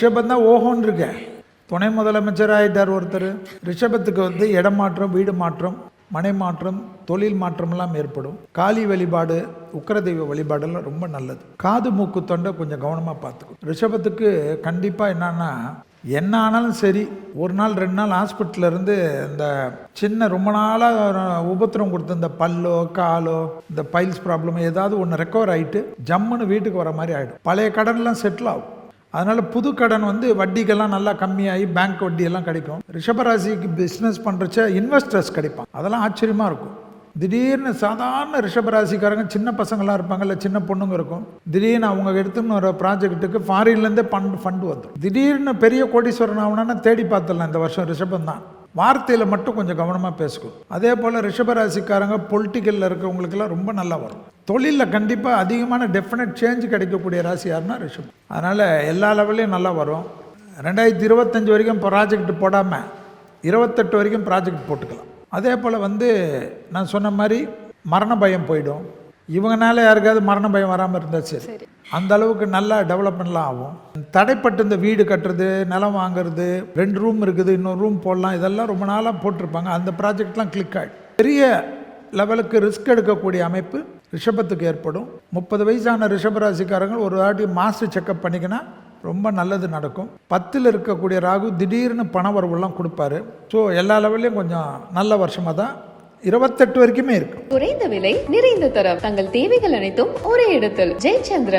ரிஷபம் தான் ஓஹோன்னு இருக்கேன் துணை முதலமைச்சர் ஆயிட்டார் ஒருத்தர். ரிஷபத்துக்கு வந்து இடம் மாற்றம் வீடு மாற்றம் மனை மாற்றம் தொழில் மாற்றம்லாம் ஏற்படும். காளி வழிபாடு உக்கரதெய்வ வழிபாடெல்லாம் ரொம்ப நல்லது. காது மூக்கு தொண்டை கொஞ்சம் கவனமாக பார்த்துக்கும் ரிஷபத்துக்கு கண்டிப்பாக என்னன்னா என்ன ஆனாலும் சரி ஒரு நாள் ரெண்டு நாள் ஹாஸ்பிட்டல்ல இருந்து இந்த சின்ன ரொம்ப நாளாக உபத்திரம் கொடுத்த இந்த பல்லோ காலோ இந்த பைல்ஸ் ப்ராப்ளம் ஏதாவது ஒன்று ரெக்கவர் ஆகிட்டு ஜம்முன்னு வீட்டுக்கு வர மாதிரி ஆகிடும் பழைய கடன்லாம் செட்டில் ஆகும். அதனால் புது கடன் வந்து வட்டிக்கெல்லாம் நல்லா கம்மியாகி பேங்க் வட்டியெல்லாம் கிடைக்கும். ரிஷபராசிக்கு பிஸ்னஸ் பண்ணுறச்ச இன்வெஸ்டர்ஸ் கிடைப்பான் அதெல்லாம் ஆச்சரியமாக இருக்கும். திடீர்னு சாதாரண ரிஷபராசிக்காரங்க சின்ன பசங்களாம் இருப்பாங்கல்ல சின்ன பொண்ணுங்க இருக்கும். திடீர்னு அவங்க எடுத்துன்னு வர ப்ராஜெக்ட்டுக்கு ஃபாரின்லேருந்தே ஃபண்ட் ஃபண்டு வந்துடும் திடீர்னு பெரிய கோடீஸ்வரன் ஆகணும்னா தேடி பார்த்துடலாம். இந்த வருஷம் ரிஷபம் தான். வார்த்தையில் மட்டும் கொஞ்சம் கவனமாக பேசுக்கும் அதே போல் ரிஷபராசிக்காரங்க பொலிட்டிக்கலில் இருக்கிறவங்களுக்கெல்லாம் ரொம்ப நல்லா வரும். தொழிலில் கண்டிப்பாக அதிகமான டெஃபினட் சேஞ்ச் கிடைக்கக்கூடிய ராசி யாருன்னா ரிஷபம். அதனால் எல்லா லெவல்லையும் நல்லா வரும். ரெண்டாயிரத்தி இருபத்தஞ்சி வரைக்கும் ப்ராஜெக்ட் போடாமல் இருபத்தெட்டு வரைக்கும் ப்ராஜெக்ட் போட்டுக்கலாம். அதே போல் வந்து நான் சொன்ன மாதிரி மரண பயம் போயிடும். இவங்கனால யாருக்காவது மரண பயம் வராமல் இருந்தால் சரி. அந்த அளவுக்கு நல்லா டெவலப்மெண்ட்லாம் ஆகும். தடைப்பட்டு இந்த வீடு கட்டுறது நிலம் வாங்குறது ரெண்டு ரூம் இருக்குது இன்னொரு ரூம் போடலாம் இதெல்லாம் ரொம்ப நாளாக போட்டிருப்பாங்க. அந்த ப்ராஜெக்ட்லாம் கிளிக் ஆகிடும் பெரிய லெவலுக்கு ரிஸ்க் எடுக்கக்கூடிய அமைப்பு ரிஷபத்துக்கு ஏற்படும். முப்பது வயசான ரிஷபராசிக்காரங்க ஒரு வாட்டி மாஸ்டர் செக்கப் பண்ணிக்கினா ரொம்ப நல்லது நடக்கும். பத்தில் இருக்கக்கூடிய ராகு திடீர்னு பண வரவுலாம் கொடுப்பாரு. ஸோ எல்லா லெவல்லையும் கொஞ்சம் நல்ல வருஷமாக தான் இருபத்தெட்டு வரைக்குமே இருக்கும் குறைந்த விலை நிறைந்த தரம். தங்கள் தேவைகள் அனைத்தும் ஒரே இடத்தில். ஜெயச்சந்திரன்.